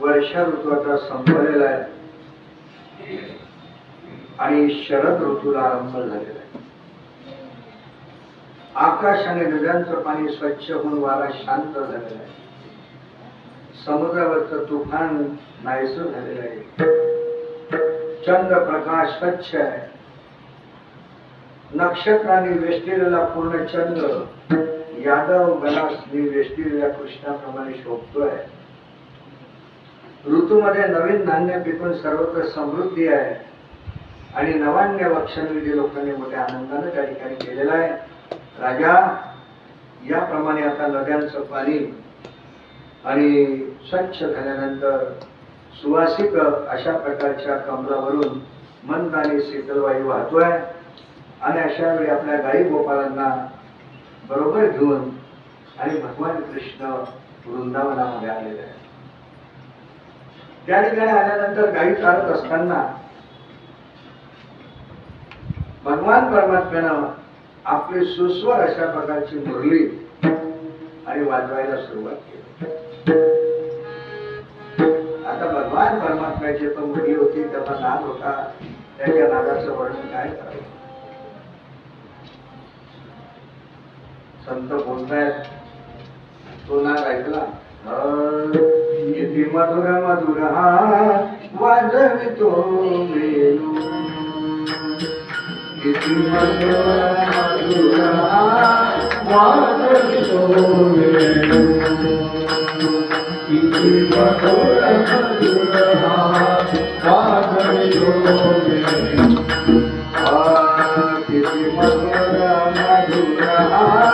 वर्षा ऋतू आता संपलेला आहे. आणि शरद ऋतूला आरंभ झालेला आहे. आकाश आणि नद्यांचं पाणी स्वच्छ होऊन वारा शांत झालेला आहे. समुद्रावरचं तुफान नाहीसं झालेलं आहे. चंद्र प्रकाश स्वच्छ आहे. नक्षत्राने वेष्टलेला पूर्ण चंद्र यादव गणासनी वेष्टिलेल्या कृष्णाप्रमाणे शोभतोय. ऋतूमध्ये नवीन धान्य पिकून सर्वत्र समृद्धी आहे. आणि नवान्य वक्षणविधी लोकांनी मोठ्या आनंदाने त्या ठिकाणी केलेला आहे. राजा याप्रमाणे आता नद्यांचं पाणी आणि स्वच्छ झाल्यानंतर सुवासिक अशा प्रकारच्या कमलावरून मंद आणि शीतलवायू वाहतोय. आणि अशा वेळी आपल्या गाई गोपाळांना बरोबर घेऊन आणि भगवान कृष्ण वृंदावनामध्ये आलेले आहे त्या ठिकाणी आल्यानंतर गाई चालत असताना भगवान परमात्म्यानं आपली सुस्वर अशा प्रकारची मुरली आणि वाजवायला सुरुवात केली. आता भगवान परमात्म्याची पण मुरली होती त्याचा नाद होता त्याच्या नादाचं वर्णन काय करावं? संत बोलतायत तो नाद ऐकला. किती मधुर मधुर हा वाजवितो वेणू किती मधुर मधुर हा वाजवितो वेणू किती मधुर मधुर हा वाजवितो वेणू किती मधुर मधुर हा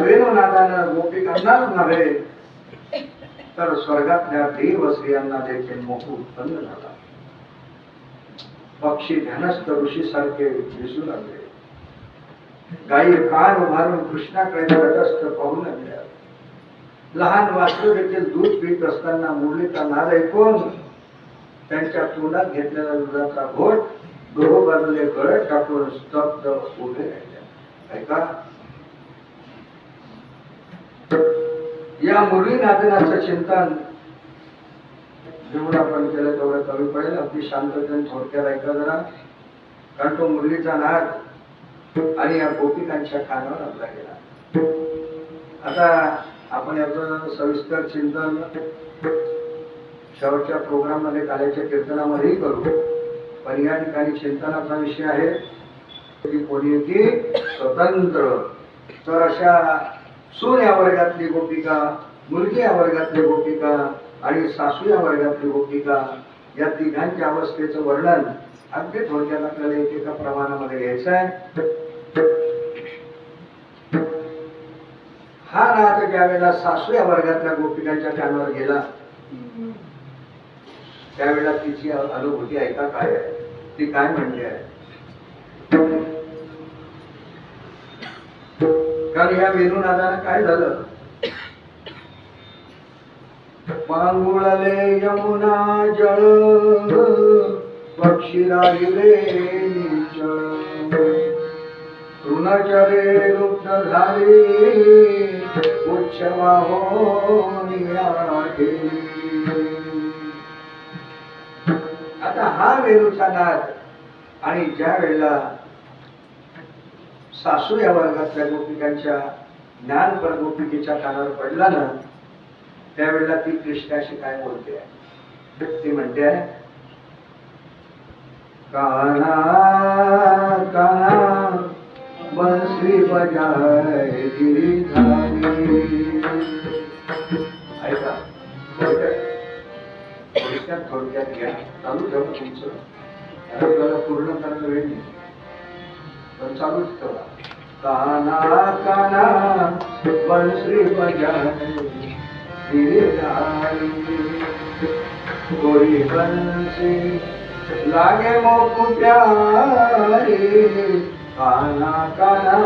वेणुनादानं गोपिकांनाच नव्हे. तर स्वर्गातल्या देव स्त्रियांना देखील मोह उत्पन्न झाला. पक्षी ध्यानस्थ ऋषी सारखे दिसू लागले. गायी कान उभारून कृष्णाकडे तटस्थ पाहू लागल्या लहान वासरू देखील दूध पित असताना मुरलीचा नाद ऐकून त्यांच्या तोंडात घेतलेला दुधाचा घोट दोहो बाजूले गळत टाकून स्तब्ध उभे राहिले. ऐका. या मुरली नादनाचं चिंतन जेवढं आपण केलं तेवढं कमी पडेल. अगदी शांततेने थोडक्यात ऐका जरा. कारण तो मुरलीचा नाद आणि या गोपिकांच्या कानावर आपला गेला. आता आपण याचं सविस्तर चिंतन शेवटच्या प्रोग्राममध्ये काल्याच्या कीर्तनामध्येही करू. पण या ठिकाणी चिंतनाचा विषय आहे की कोणी ती स्वतंत्र. तर अशा सून या वर्गातली गोपिका मुलगी या वर्गातली गोपिका आणि सासू या वर्गातली गोपिका या तिघांच्या अवस्थेचं वर्णन अगदी थोडक्यात आपल्याला एकेका प्रमाणामध्ये घ्यायचं आहे. हा नाद ज्या वेळेला सासू वर्गातल्या गोपिकांच्या कानावर गेला त्यावेळेला तिची अनुभूती ऐका काय आहे? ती काय म्हणली आहे? कारण या वेणुनादानं काय झालं? पांगुळले यमुना जळ पक्षी राहिले निचळ तृणचरे लुप्त झाली उच्छवा आता हा वेणूचा नाद आणि ज्या वेळेला सासू या वर्गातल्या गोपिकांच्या ज्ञानपर गोपिकेच्या कानावर पडला ना त्यावेळेला ती कृष्णाशी काय बोलते? आहे ती म्हणते काना काना बंसी बजाय गिरीधारी थोडक्यात घ्या. चालू ठेवा. पूर्ण करायला वेळ नाही पण चालूच ठेवा. काना काना बनश्री बजाय गिरीधारी गोरी बंसी लागे मोकु प्यारी काना काना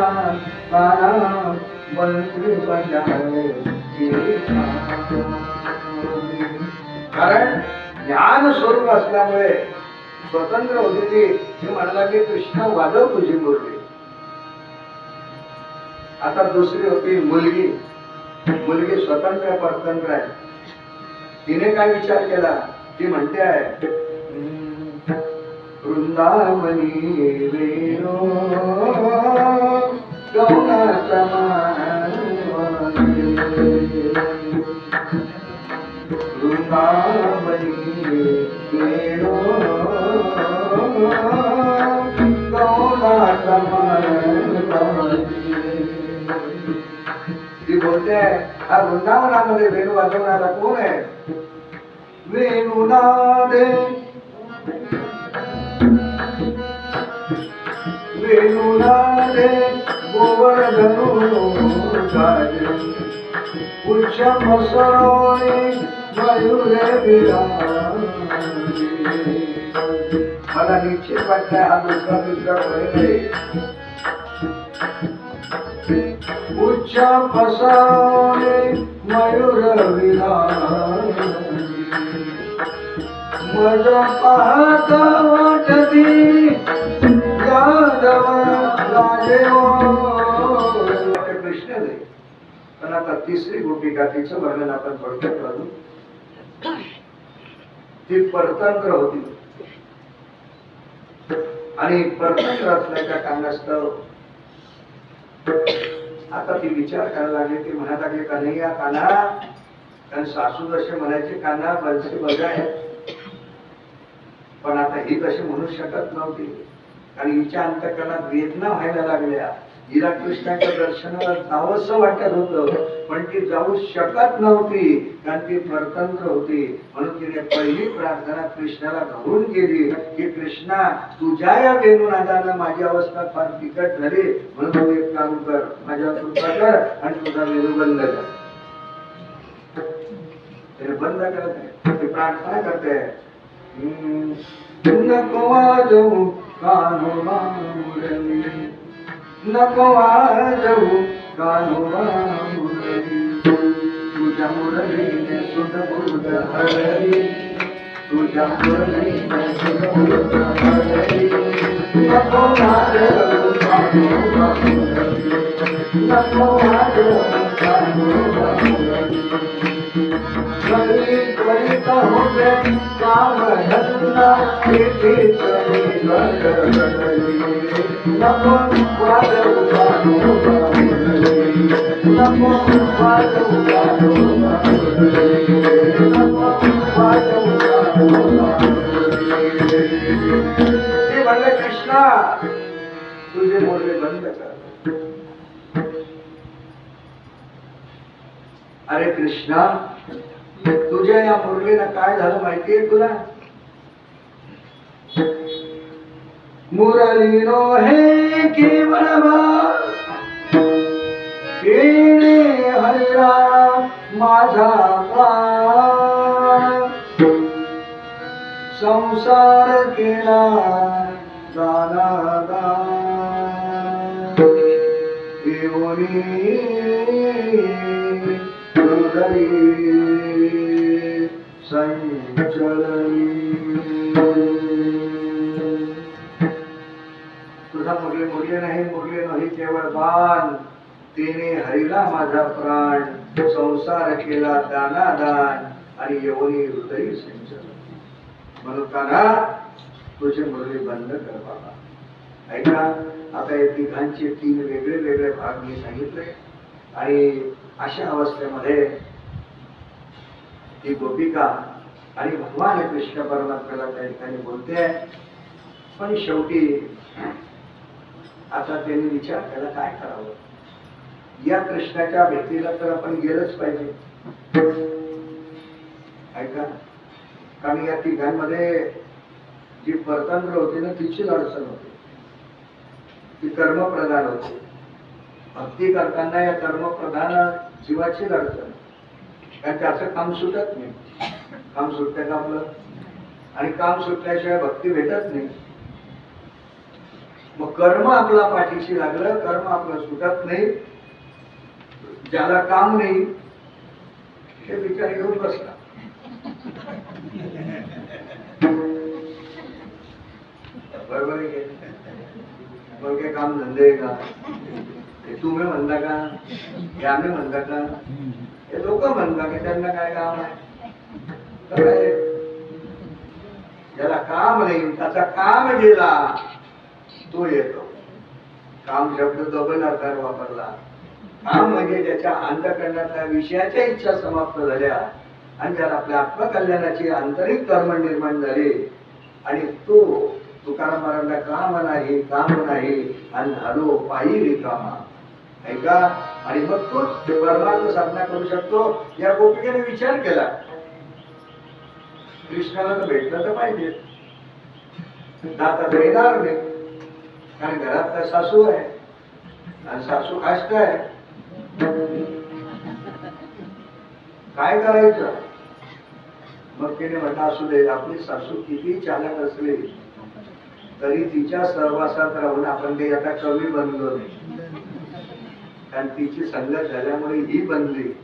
काना बंसरी बजाए कारण ज्ञान स्वरूप असल्यामुळे स्वतंत्र होती ती ती म्हणाला की कृष्ण वादव तुझी मुरली आता दुसरी होती मुलगी. मुलगी स्वतंत्र परतंत्र आहे. तिने काय विचार केला? ती म्हणते आहे वृंदावनी वेणो गौनाचा वृंदावनी वेणो गौनाचा ती बोलते हा वृंदावनामध्ये वेणू वाजवणारा कोण आहे वेणुनादे वेणुनादे गोवर्धनो गाजे. उच्च मसरोळे मयुरे मला निश्चित वाटतंय हा दुसरा दुसरा पहिले उच्च फसाने मयूर विधान मज पाहत वाटती प्रश्न पण आता तिसरी गोपिका तिचं वर्णन आपण थोडक्यात करू ती परतंत्र होती आणि परतंत्र असल्याच्या कारणास्तव आता ती विचार करायला लागली ती म्हणत लागली कन्हैया काना कारण सासू जसे म्हणायचे काना बलसे बजाय पण आता ही तशी म्हणू शकत नव्हती. कारण हिच्या अंतकरणात वेदना व्हायला लागल्या. हिला कृष्णाच्या दर्शनाला जावंसं वाटत होतं पण ती जाऊ शकत नव्हती कारण ती परतंत्र होती. म्हणून तिने पहिली प्रार्थना कृष्णाला घालून केली की कृष्णा तुझ्या या वेणुनादानं माझी अवस्था फार बिकट झाली. म्हणून तू एक काम कर माझ्या कृपा कर आणि तुझा वेणू बंद कर. बंद करत आहे. प्रार्थना करते हम्म, नको आजो कानो बामुरली नको आजो कानो बामुरली तुझा मुरली ने सुन बुद हरली तुझा मुरली ने सुन बुद हरली नको आजो कानो बामुरली नको आजो त्वरित होते काम धंदा किती करी घडली नको वाजवू गाणो बाहुली. नको वाजवू गाणो बाहुली. नको वाजवू गाणो बाहुली. ते म्हणले कृष्णा तुझे मोरले बंद कर अरे कृष्णा तुझ्या या मुरलीला काय झालं माहितीये तुला? मुरलीनो हे केवळ केले हल्ला माझा प्राण. संसार केला दाना. देवनी मुरली संचलनी तुझा मुरले मुरले नाही मुरले नाही केवळ बाण तिने हरिला माझा प्राण संसार केला दानादान आणि यवनी हृदय सिंचन म्हणून काना तुझे मुरली बंद कर बाबा ऐका आता या तिघांचे तीन वेगळे वेगळे भाग मी सांगितले. आणि अशा अवस्थेमध्ये ती गोपिका आणि भगवान कृष्ण परमात्म्याला त्या ठिकाणी बोलते. पण शेवटी आता त्यांनी विचार केला काय करावं? या कृष्णाच्या भेटीला तर आपण गेलंच पाहिजे. ऐका कारण या तिघांमध्ये जी परतंत्र होती ना तिचीच अडचण होती. ती कर्मप्रधान होती. भक्ती करताना या कर्मप्रधान जीवाचीच अडचण कारण त्याचं काम सुटत नाही. काम सुटतं का आपलं आणि काम सुटल्याशिवाय भक्ती भेटत नाही. मग कर्म आपला पाठीशी लागलं कर्म आपलं सुटत नाही. ज्याला काम नाही हे विचार घेऊन बसला. बरोबर आहे काय काम धंदे का? हे तुम्ही म्हणता का हे आम्ही म्हणता का हे लोक म्हणता की त्यांना काय काम आहे? ज्याला काम नाही त्याचा काम गेला तो येतो काम शब्द डबल अर्थ वापरला। काम म्हणजे ज्याच्या अंतकरणातल्या विषयाच्या इच्छा समाप्त झाल्या आणि ज्याला आपल्या आत्मकल्याणाची आंतरिक कर्म निर्माण झाले. आणि तो तुकाराम महाराजला काम नाही काम नाही आणि हलो पायी रिकामा. ऐका आणि मग तोच परमार्थ साधना करू शकतो या गोपिकेने विचार केला. कृष्णाला तर भेटलं तर पाहिजे. दाता तर येणार नाही. कारण घरात तर सासू आहे. आणि सासू काष्ट आहे. काय करायचं? मग तिने म्हटलं असू दे आपली सासू किती चालक असली तरी तिच्या सहवासात राहून आपण ते आता कमी बनलो नाही. कारण तिची संगत झाल्यामुळे ही बनली.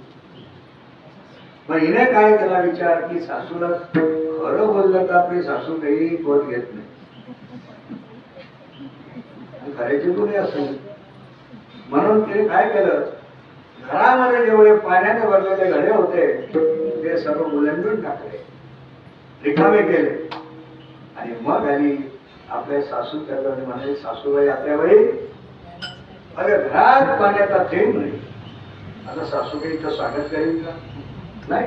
मग हिने काय केला विचार? की सासूला खरं बोललं तर आपली सासू काही कोट घेत नाही. करायची खऱ्याची असेल? म्हणून तिने काय केलं? घरामध्ये जेवढे पाण्याने भरलेले घडे होते ते सर्व मुलांडून टाकले. रिकामे केले. आणि मग आली आपल्या सासू त्याला म्हणाले सासूबाई आपल्याबाई अरे घरात पाण्याचा थेंब नाही. आता सासू काही इथं स्वागत करेल का? नाही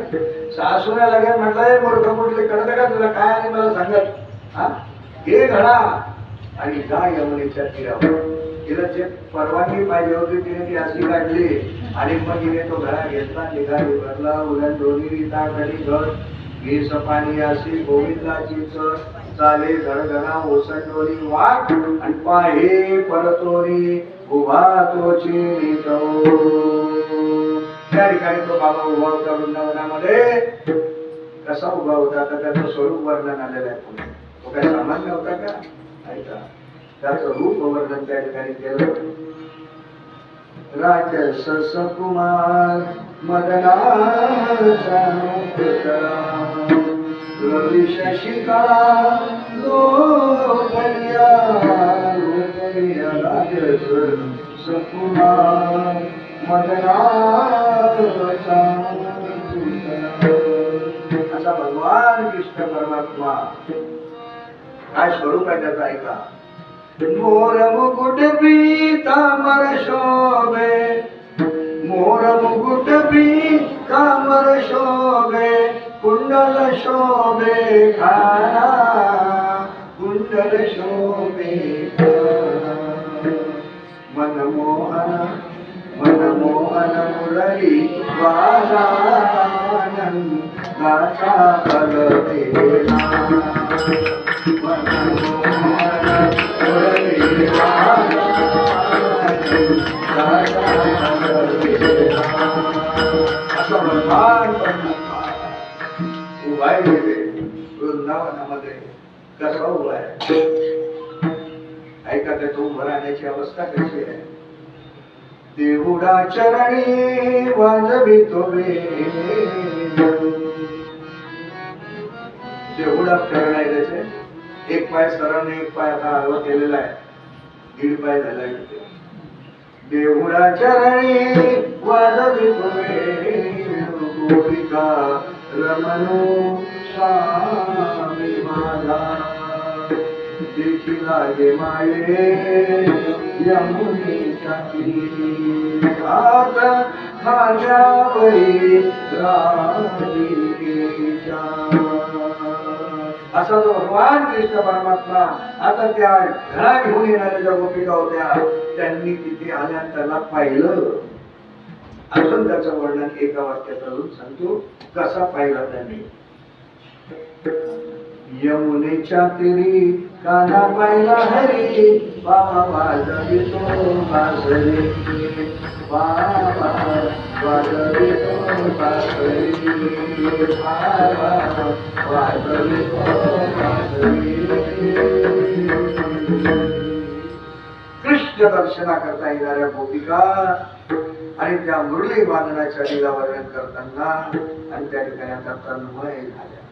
सासूला लगेच म्हटलंय मूर्ख कुठले कळत का तुला काय आणि मला सांगत हा? हे घडा. आणि जा यमुनेच्या तीरावर. तिला जे परवानगी पाहिजे होती तिने ती अशी काढली. आणि मग तिने तो घडा घेतला निघा भरला उलट दोन्ही रीता घडी घर. वीस पाणी अशी गोविंदाची चढ चाले घडघडा ओसंडोरी वाट आणि पाहे परतोरी उभा तोची त्या ठिकाणी तो बाबा उभा होता वृंदावनामध्ये. कसा उभा होता? तर त्याचं स्वरूप वर्णन आलेलं आहे पुढे. तो काय सामान्य होता का? ऐका त्याचं रूप वर्णन त्या ठिकाणी केलं राजस सकुमार मदनाचा पुतळा रवी शशिकला राजस सकुमार मदनाचा असा भगवान कृष्ण परमात्मा. काय स्वरूप आहे त्याचा ऐका. मोर मुकुट पीतांबर शोभे. मोर मुकुट पीतांबर शोभे. কুণ্ডল শোভে খানা কুণ্ডল শোভে মনমোহন মনমোহন মুরলি বালানন্দা বলতে মনমোহন মুরলি বালানন্দা বলতে সর্বার্পণ गाचा मिळते. वृंदावनामध्ये कसा उभा आहे. ऐका त्याचं उभं राहण्याची अवस्था कशी आहे? देवुडा चरणी वाजवी वाजवितो देवुडा चरण आहे त्याचे. एक पाय सरळ एक पाय आता हलवा केलेला आहे. दीड पाय झाला इथे. देवुडा चरणी वाजवी वाजवितो गोपिका रमणो स्वामी माझा देखी लागे माये यमुनेच्या तीरी हात खांद्यावरी राधिकेच्या. असा जो भगवान कृष्ण परमात्मा आता त्या घरा घेऊन येणाऱ्या ज्या गोपिका होत्या त्यांनी तिथे आल्या त्याला पाहिलं अजून त्याचं वर्णन एका वाक्यात अजून सांगतो कसा पाहिला त्यांनी? यमुनेच्या तिरी काना पाहिला हरी बाबा वाजवितो बासरी. बाबा वाजवितो बासरी. बाबा वाजवितो बासरी. कृष्ण दर्शना करता येणाऱ्या गोपिका आणि त्या मुरली वादनाच्या लीला वर्णन करताना आणि त्या ठिकाणी आता तन्मय झाल्या.